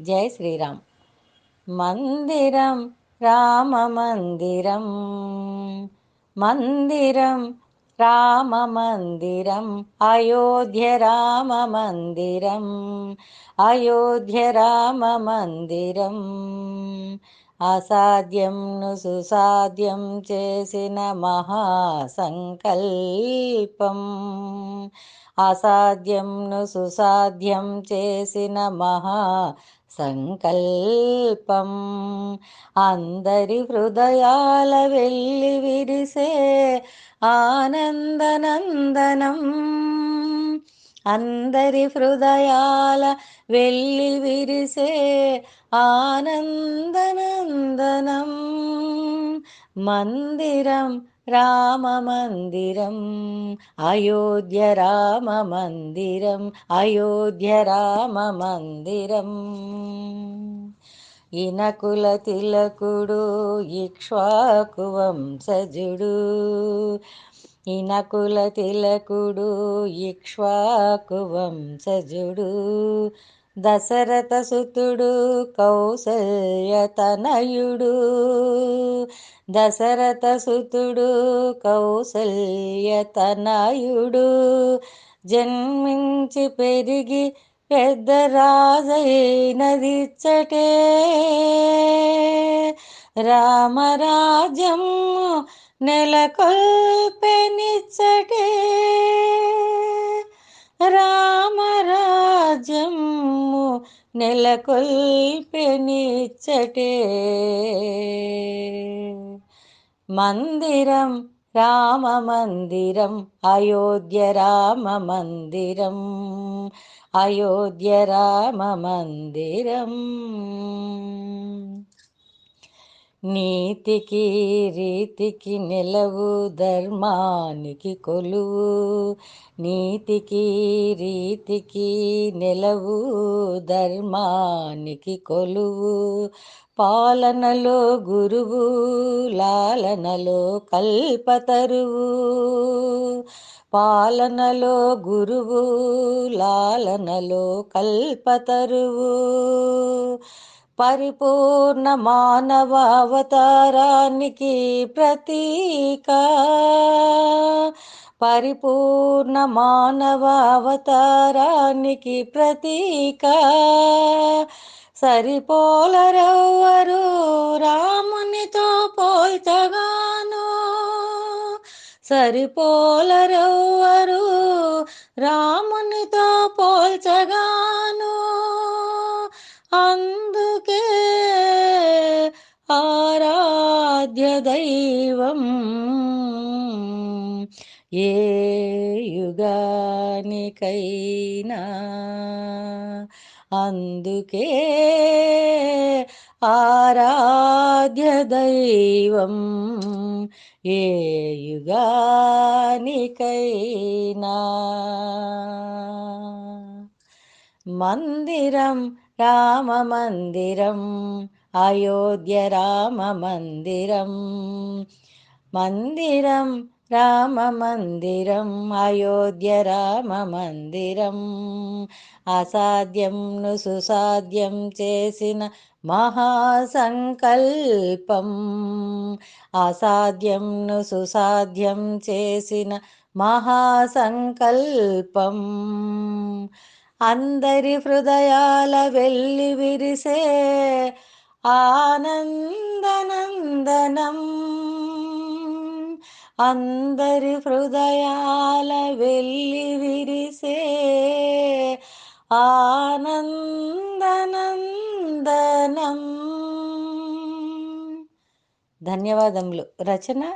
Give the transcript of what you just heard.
జై శ్రీరామ్. మందిరం రామ మందిరం. మందిరం రామ మందిరం. అయోధ్య రామ మందిరం. అయోధ్య రామ మందిరం. అసాధ్యంను సుసాధ్యం చేసిన మహాసంకల్పం. అసాధ్యంను సుసాధ్యం చేసిన మహా సంకల్పం అందరి హృదయాల వెళ్ళి విరిసే ఆనందనందనం. అందరి హృదయాల వెళ్ళి విరిసే ఆనందనందనం మందిరం రామ మందిరం అయోధ్య రామ మందిరం అయోధ్య రామ మందిరం. ఇనకుల తిలకుడు ఇక్ష్వాకు వంశజుడు. ఇనకుల తిలకుడు ఇక్ష్వాకు వంశజుడు. దశరథ సుతుడు కౌసల్యతనయుడు దశరథ సుతుడు కౌసల్యతనయుడు జన్మించి పెరిగి పెద్ద రాజైనదిచ్చటే. రామరాజ్యం నెలకొల్పెనిచ్చటే. రామరా నెలకొల్పెనిచ్చటే మందిరం రామ మందిరం అయోధ్య రామ మందిరం అయోధ్య రామ మందిరం. నీతికి రీతికి నిలవు ధర్మానికి కొలువు. నీతికి రీతికి నిలవు ధర్మానికి కొలువు. పాలనలో గురువు లాలనలో కల్పతరువు. పాలనలో గురువు లాలనలో కల్పతరువు. పరిపూర్ణ మానవావతారానికి ప్రతీక. పరిపూర్ణ మానవ అవతారానికి ప్రతీక. సరిపోలరెవ్వరు రామునితో పోల్చగాను. సరిపోలరెవ్వరు రామునితో పోల్చగాను. ఆరాధ్య ఏ యుగానికైనా. అందుకే ఆరాధ్య దైవం ఏ యుగానికైనా. మందిరం రామ మందిరం అయోధ్య రామ మందిరం మందిరం రామ మందిరం అయోధ్య రామ మందిరం అసాధ్యంను సుసాధ్యం చేసిన మహాసంకల్పం. అసాధ్యంను సుసాధ్యం చేసిన మహాసంకల్పం. అందరి హృదయాల వెళ్ళి విరిసే ఆనందనందనం. అందరి హృదయాల వెళ్ళి విరిసే ఆనందనందనం. ధన్యవాదములు. రచన